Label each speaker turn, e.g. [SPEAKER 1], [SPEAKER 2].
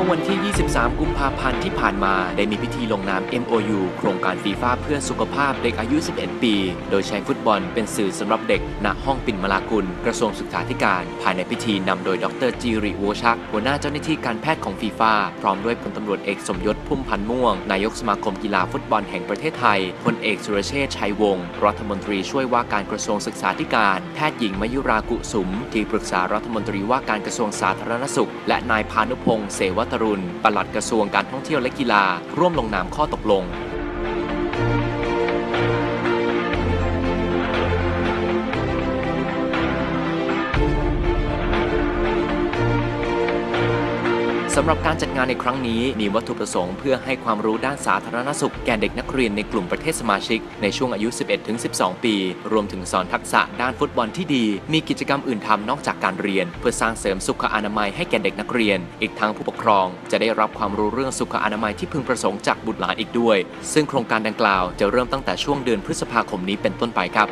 [SPEAKER 1] ื่อวันที่ 23 กุมภาพันธ์ที่ผ่านมา ได้มีพิธีลงนาม MOU โครงการฟีฟ่าเพื่อสุขภาพเด็กอายุ 11 ปี โดยใช้ฟุตบอลเป็นสื่อสำหรับเด็ก ณ ห้องปิ่นมลากุล กระทรวงศึกษาธิการ ภายในพิธีนำโดยดรจีริโวชัก หัวหน้าเจ้าหน้าที่การแพทย์ของฟีฟ่าพร้อมด้วยพลตำรวจเอกสมยศพุ่มพันธ์ม่วง นายกสมาคมกีฬาฟุตบอลแห่งประเทศไทย พลเอกสุรเชษฐ์ชัยวงศ์ รัฐมนตรีช่วยว่าการกระทรวงศึกษาธิการ แพทย์หญิงมยุรากุสุม ที่ปรึกษารัฐมนตรีว่าการกระทรวงสาธารณสุข และนายพานุพงศ์เสวตรุณปลัดกระทรวงการท่องเที่ยวและกีฬา ร่วมลงนามข้อตกลง สำหรับการจัดงานในครั้งนี้มีวัตถุประสงค์เพื่อให้ความรู้ด้านสาธารณสุขแก่เด็กนักเรียนในกลุ่มประเทศสมาชิก ในช่วงอายุ 11-12 ปี รวมถึงสอนทักษะด้านฟุตบอลที่ดี มีกิจกรรมอื่นทำนอกจากการเรียน เพื่อสร้างเสริมสุขอนามัยให้แก่เด็กนักเรียน อีกทั้งผู้ปกครอง จะได้รับความรู้เรื่องสุขอนามัยที่พึงประสงค์จากบุตรหลานอีกด้วย ซึ่งโครงการดังกล่าวจะเริ่มตั้งแต่ช่วงเดือนพฤษภาคมนี้เป็นต้นไปครับ